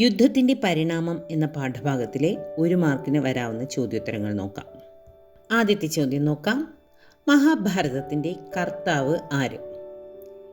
യുദ്ധത്തിന്റെ പരിണാമം എന്ന പാഠഭാഗത്തിലെ ഒരു മാർക്കിന് വരാവുന്ന ചോദ്യോത്തരങ്ങൾ നോക്കാം. ആദ്യത്തെ ചോദ്യം നോക്കാം. മഹാഭാരതത്തിന്റെ കർത്താവ് ആര്?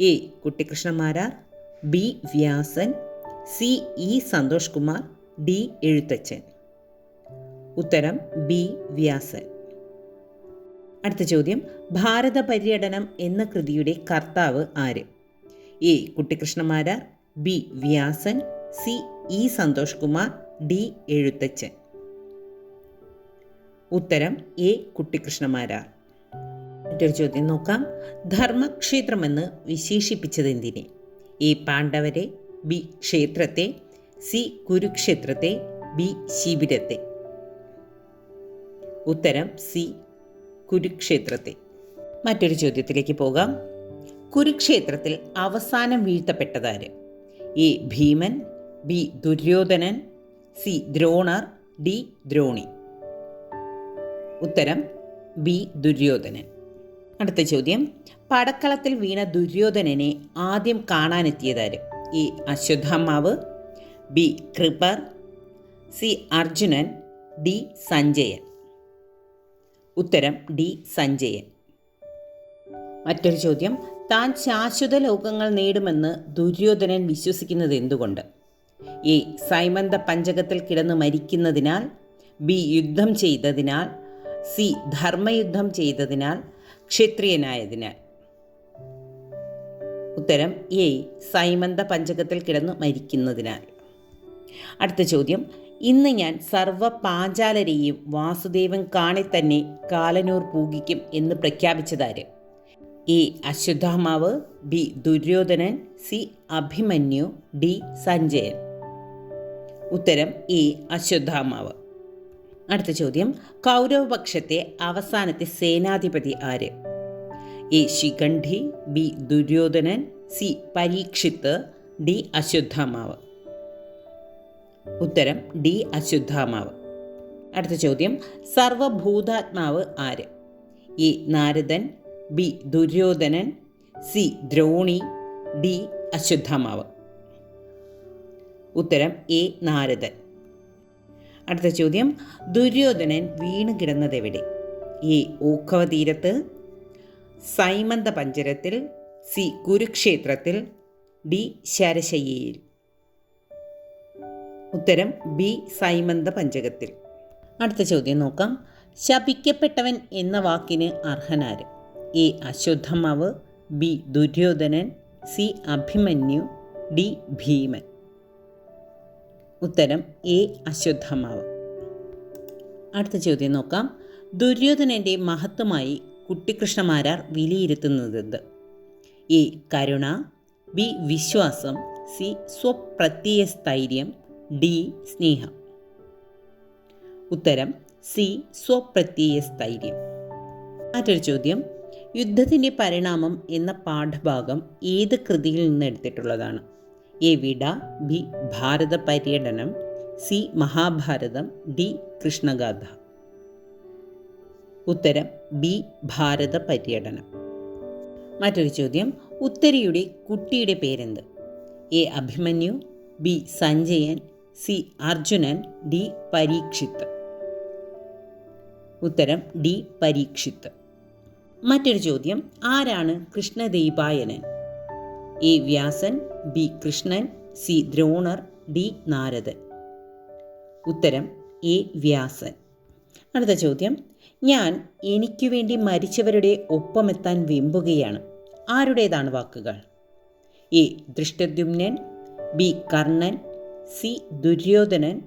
A. Kuttikrishnamarar B. Vyasan C. E. Santhosh Kumar D. Ezhuthachan. ഉത്തരം ബി. വ്യാസൻ. അടുത്ത ചോദ്യം. ഭാരത പര്യടനം എന്ന കൃതിയുടെ കർത്താവ് ആര്? A. Kuttikrishnamarar B. Vyasan C E Santhosh Kumar D Ezhuthachan. ഉത്തരം എ കുട്ടിക്കൃഷ്ണമാരാർ മറ്റൊരു ചോദ്യം നോക്കാം. ധർമ്മക്ഷേത്രമെന്ന് വിശേഷിപ്പിച്ചതെന്തിനെ എ പാണ്ഡവരെ ബി ക്ഷേത്രത്തെ സി കുരുക്ഷേത്രത്തെ ബി ശിബിരത്തെ. ഉത്തരം സി കുരുക്ഷേത്രത്തെ. മറ്റൊരു ചോദ്യത്തിലേക്ക് പോകാം. കുരുക്ഷേത്രത്തിൽ അവസാനം വീഴ്ത്തപ്പെട്ടതാര്? A Bhiman B Duryodhanan C Dronar D Droni. ഉത്തരം ബി ദുര്യോധനൻ. അടുത്ത ചോദ്യം പടക്കളത്തിൽ വീണ ദുര്യോധനനെ ആദ്യം കാണാനെത്തിയതാര്? A Ashwatthama B Kripar C Arjunan D Sanjayan. ഉത്തരം ഡി സഞ്ജയൻ. മറ്റൊരു ചോദ്യം താൻ ശാശ്വത ലോകങ്ങൾ നേടുമെന്ന് ദുര്യോധനൻ വിശ്വസിക്കുന്നത് എന്തുകൊണ്ട്? എ സൈമന്ത പഞ്ചകത്തിൽ കിടന്ന് മരിക്കുന്നതിനാൽ ബി യുദ്ധം ചെയ്തതിനാൽ സി ധർമ്മയുദ്ധം ചെയ്തതിനാൽ ക്ഷത്രിയനായതിനാൽ. ഉത്തരം എ സൈമന്ത പഞ്ചകത്തിൽ കിടന്ന് മരിക്കുന്നതിനാൽ. അടുത്ത ചോദ്യം ഇന്ന് ഞാൻ സർവ പാഞ്ചാലരെയും വാസുദേവൻ കാണെ തന്നെ കാലനൂർ പൂകിക്കും എന്ന് പ്രഖ്യാപിച്ചതാര്? A Ashwatthama B Duryodhanan C Abhimanyu D Sanjayan. ഉത്തരം ഈ അശ്വത്ഥാമാവ്. അടുത്ത ചോദ്യം കൗരവപക്ഷത്തെ അവസാനത്തെ സേനാധിപതി ആര്? A Shikhandi B Duryodhanan C Parikshit D Ashwatthama. ഉത്തരം ഡി അശ്വത്ഥാമാവ്. അടുത്ത ചോദ്യം സർവഭൂതാത്മാവ് ആര്? A Naradan B Duryodhanan C Droni D Ashwatthama. ഉത്തരം എ നാരദൻ. അടുത്ത ചോദ്യം ദുര്യോധനൻ വീണ് കിടന്നതെവിടെ? എ ഊക്കവ തീരത്ത് സൈമന്ത പഞ്ചരത്തിൽ സി കുരുക്ഷേത്രത്തിൽ ഡി ശരശയ്യയിൽ. ഉത്തരം ബി സൈമന്ത പഞ്ചകത്തിൽ അടുത്ത ചോദ്യം നോക്കാം. ശപിക്കപ്പെട്ടവൻ എന്ന വാക്കിന് അർഹനാര്? A Ashwatthama B Duryodhanan C Abhimanyu D Bhiman. ഉത്തരം എ അശ്വത്ഥമാവ്. അടുത്ത ചോദ്യം നോക്കാം. ദുര്യോധനന്റെ മഹത്വമായി കുട്ടിക്കൃഷ്ണമാരാർ വിലയിരുത്തുന്നത്. എ കരുണ ബി വിശ്വാസം സി സ്വപ്രത്യയ സ്ഥൈര്യം ഡി സ്നേഹം. ഉത്തരം സി സ്വപ്രത്യയ സ്ഥൈര്യം മറ്റൊരു ചോദ്യം. യുദ്ധത്തിന്റെ പരിണാമം എന്ന പാഠഭാഗം ഏത് കൃതിയിൽ നിന്ന് എടുത്തിട്ടുള്ളതാണ് എ വിട ബി ഭാരത പര്യടനം സി മഹാഭാരതം ഡി കൃഷ്ണഗാഥ. ഉത്തരം ബി ഭാരത പര്യടനം. മറ്റൊരു ചോദ്യം ഉത്തരിയുടെ കുട്ടിയുടെ പേരെന്ത്? A Abhimanyu B Sanjayan C Arjunan D Parikshit. ഉത്തരം ഡി പരീക്ഷിത്ത്. മറ്റൊരു ചോദ്യം ആരാണ് Krishnadvaipayanan A Vyasan B Krishnan C Dronar D Naradan. ഉത്തരം എ വ്യാസൻ. അടുത്ത ചോദ്യം. ഞാൻ എനിക്ക് വേണ്ടി മരിച്ചവരുടെ ഒപ്പമെത്താൻ വിമ്പുകയാണ്. ആരുടേതാണ് വാക്കുകൾ? A Dhrishtadyumnan B Karnan C Duryodhanan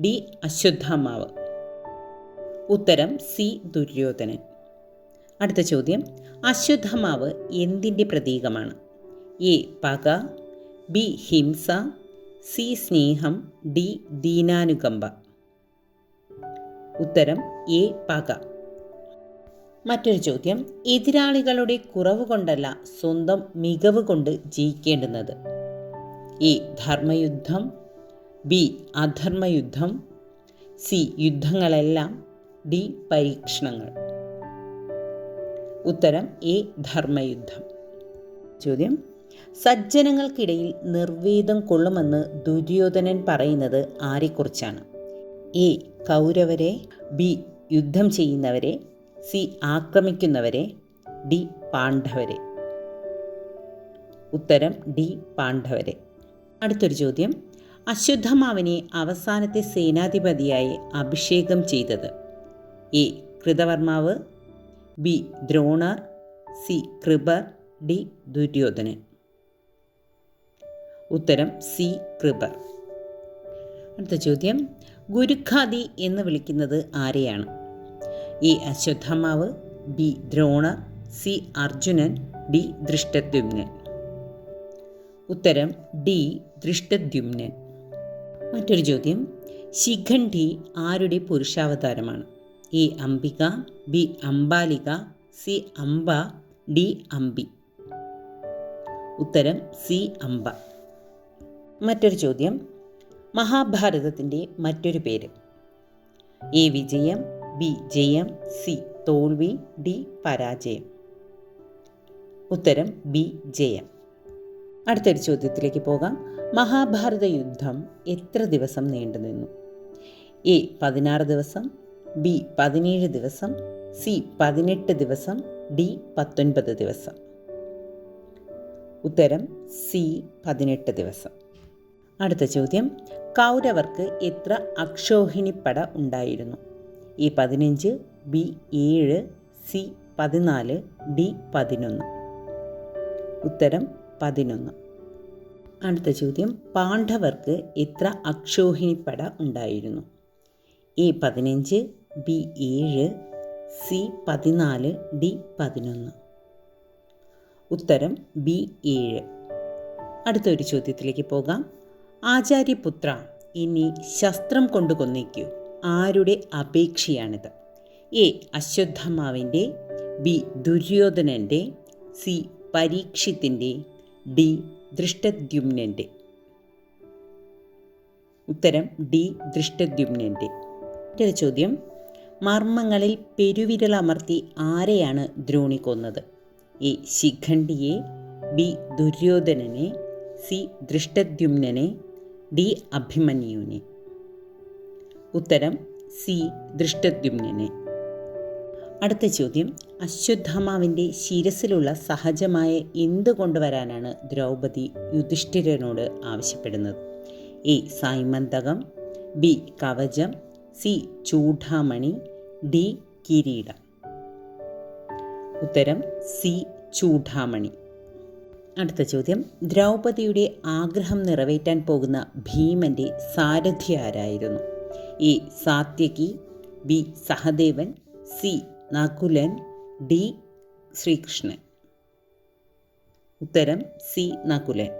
D Ashwatthama. ഉത്തരം സി ദുര്യോധനൻ. അടുത്ത ചോദ്യം. അശ്വത്ഥമാവ് എന്തിന്റെ പ്രതീകമാണ്? എ പക ബി ഹിംസ സി സ്നേഹം ഡി ദീനാനുകമ്പ. ഉത്തരം എ പക. മറ്റൊരു ചോദ്യം എതിരാളികളുടെ കുറവ് കൊണ്ടല്ല സ്വന്തം മികവ് കൊണ്ട് ജയിക്കേണ്ടുന്നത്? എ ധർമ്മയുദ്ധം ബി അധർമ്മയുദ്ധം സി യുദ്ധങ്ങളെല്ലാം ഡി പരീക്ഷണങ്ങൾ. ഉത്തരം എ ധർമ്മയുദ്ധം. ചോദ്യം സജ്ജനങ്ങൾക്കിടയിൽ നിർവേദം കൊള്ളുമെന്ന് ദുര്യോധനൻ പറയുന്നത് ആരെക്കുറിച്ചാണ്? എ. കൗരവരെ ബി. യുദ്ധം ചെയ്യുന്നവരെ സി. ആക്രമിക്കുന്നവരെ ഡി. പാണ്ഡവരെ. ഉത്തരം ഡി. പാണ്ഡവരെ. അടുത്തൊരു ചോദ്യം. അശ്വത്ഥമാവിനെ അവസാനത്തെ സേനാധിപതിയായി അഭിഷേകം ചെയ്തത് A. Kritavarma B. Dronar C. Kripar D. Duryodhanan. ഉത്തരം സി കൃപർ. അടുത്ത ചോദ്യം. ഗുരുഖാദി എന്ന് വിളിക്കുന്നത് ആരെയാണ്? A Ashwatthama B Drona C Arjunan D Dhrishtadyumnan. ഉത്തരം ഡി ദൃഷ്ടദ്യുമ്നൻ. മറ്റൊരു ചോദ്യം. ശിഖണ്ഡി ആരുടെ പുരുഷാവതാരമാണ്? A Ambika B Ambalika C Amba D Ambi. ഉത്തരം സി അംബ. മറ്റൊരു ചോദ്യം. മഹാഭാരതത്തിന്റെ മറ്റൊരു പേര്. എ വിജയം ബി ജയം സി തോൽവി ഡി പരാജയം. ഉത്തരം ബി ജയം. അടുത്തൊരു ചോദ്യത്തിലേക്ക് പോകാം. മഹാഭാരത യുദ്ധം എത്ര ദിവസം നീണ്ടുനിന്നു എ പതിനാറ് ദിവസം ബി പതിനേഴ് ദിവസം സി പതിനെട്ട് ദിവസം ഡി പത്തൊൻപത് ദിവസം. ഉത്തരം സി പതിനെട്ട് ദിവസം. അടുത്ത ചോദ്യം. കൗരവർക്ക് എത്ര അക്ഷോഹിണിപ്പട ഉണ്ടായിരുന്നു? ഈ പതിനഞ്ച് ബി ഏഴ് സി പതിനാല് ഡി പതിനൊന്ന്. ഉത്തരം പതിനൊന്ന്. അടുത്ത ചോദ്യം. പാണ്ഡവർക്ക് എത്ര അക്ഷോഹിണിപ്പട ഉണ്ടായിരുന്നു? എ പതിനഞ്ച് ബി ഏഴ് സി പതിനാല് ഡി പതിനൊന്ന്. ഉത്തരം ബി ഏഴ്. അടുത്തൊരു ചോദ്യത്തിലേക്ക് പോകാം. ആചാര്യപുത്ര ഇനി ശസ്ത്രം കൊണ്ടു കൊന്നേക്കൂ. ആരുടെ അപേക്ഷയാണിത്? എ. അശ്വത്ഥമാവിന്റെ ബി. ദുര്യോധനന്റെ സി. പരീക്ഷിത്തിന്റെ ഡി. ദൃഷ്ടദ്യുമ്നന്റെ. ഉത്തരം ഡി. ദൃഷ്ടദ്യുമ്നന്റെ. മറ്റൊരു ചോദ്യം. മർമ്മങ്ങളിൽ പെരുവിരലമർത്തി ആരെയാണ് ദ്രോണി കൊന്നത്? എ. ശിഖണ്ഡിയെ ബി. ദുര്യോധനനെ സി. ദൃഷ്ടദ്യുമ്നനെ ഡി അഭിമന്യുവിനെ. ഉത്തരം സി ദൃഷ്ടദ്യുമ്നെ അടുത്ത ചോദ്യം അശ്വത്ഥാമാവിന്റെ ശിരസിലുള്ള സഹജമായ എന്ത് കൊണ്ടുവരാനാണ് ദ്രൗപദി യുധിഷ്ഠിരനോട് ആവശ്യപ്പെടുന്നത്? എ സൈമന്തകം ബി കവചം സി ചൂഢാമണി ഡി കിരീടം. ഉത്തരം സി ചൂഢാമണി. അടുത്ത ചോദ്യം. ദ്രൗപദിയുടെ ആഗ്രഹം നിറവേറ്റാൻ പോകുന്ന ഭീമന്റെ സാരഥി ആരായിരുന്നു? A. Satyaki B. Sahadevan C. Nakulan D. Sreekrishnan. ഉത്തരം സി. നകുലൻ.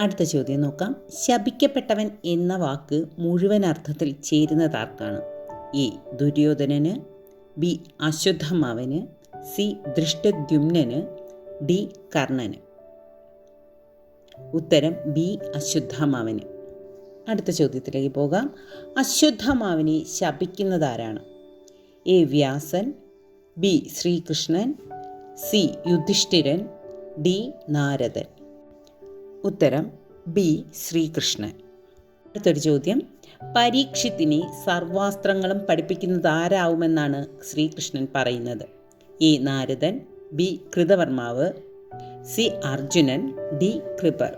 അടുത്ത ചോദ്യം നോക്കാം. ശപിക്കപ്പെട്ടവൻ എന്ന വാക്ക് മുഴുവൻ അർത്ഥത്തിൽ ചേരുന്നതാർക്കാണ് എ. ദുര്യോധനന് ബി. അശ്വത്ഥമാവന് സി. ദൃഷ്ടദ്യുമ്നന് ഡി കർണന്. ഉത്തരം ബി അശ്വത്ഥമാവന്. അടുത്ത ചോദ്യത്തിലേക്ക് പോകാം. അശ്വത്ഥമാവിനെ ശപിക്കുന്നതാരാണ്? A Vyasan B Sreekrishnan C Yudhishthiran D Naradan. ഉത്തരം ബി ശ്രീകൃഷ്ണൻ. അടുത്തൊരു ചോദ്യം. പരീക്ഷത്തിനെ സർവാസ്ത്രങ്ങളും പഠിപ്പിക്കുന്നത് ആരാവുമെന്നാണ് ശ്രീകൃഷ്ണൻ പറയുന്നത്. A Naradan B Kritavarma C Arjunan D Kripar.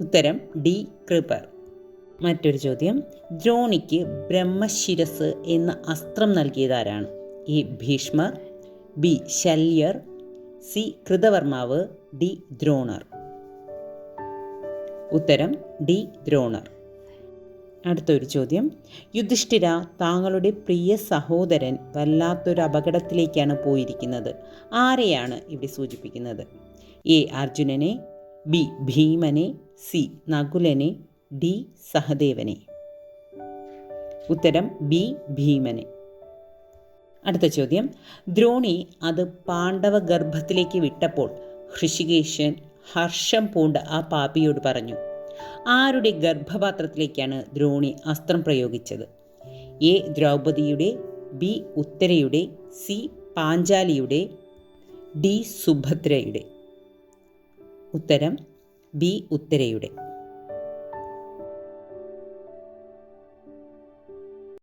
ഉത്തരം ഡി കൃപർ. മറ്റൊരു ചോദ്യം ദ്രോണിക്ക് ബ്രഹ്മശിരസ് എന്ന അസ്ത്രം നൽകിയതാരാണ്? A Bheeshmar B Shalyar C Kritavarma D Dronar. ഉത്തരം ഡി ദ്രോണർ. അടുത്തൊരു ചോദ്യം. യുധിഷ്ഠിര താങ്കളുടെ പ്രിയ സഹോദരൻ വല്ലാത്തൊരു അപകടത്തിലേക്കാണ് പോയിരിക്കുന്നത്. ആരെയാണ് ഇവിടെ സൂചിപ്പിക്കുന്നത്? എ. അർജുനനെ ബി. ഭീമനെ സി. നകുലനെ ഡി. സഹദേവനെ. ഉത്തരം ബി. ഭീമനെ. അടുത്ത ചോദ്യം. ദ്രോണി അത് പാണ്ഡവ ഗർഭത്തിലേക്ക് വിട്ടപ്പോൾ ഋഷികേശൻ ഹർഷം പൂണ്ട് ആ പാപിയോട് പറഞ്ഞു ആരുടെ ഗർഭപാത്രത്തിലേക്കാണ് ദ്രോണി അസ്ത്രം പ്രയോഗിച്ചത്? എ. ദ്രൗപദിയുടെ ബി. ഉത്തരയുടെ സി. പാഞ്ചാലിയുടെ ഡി. സുഭദ്രയുടെ. ഉത്തരം ബി. ഉത്തരയുടെ.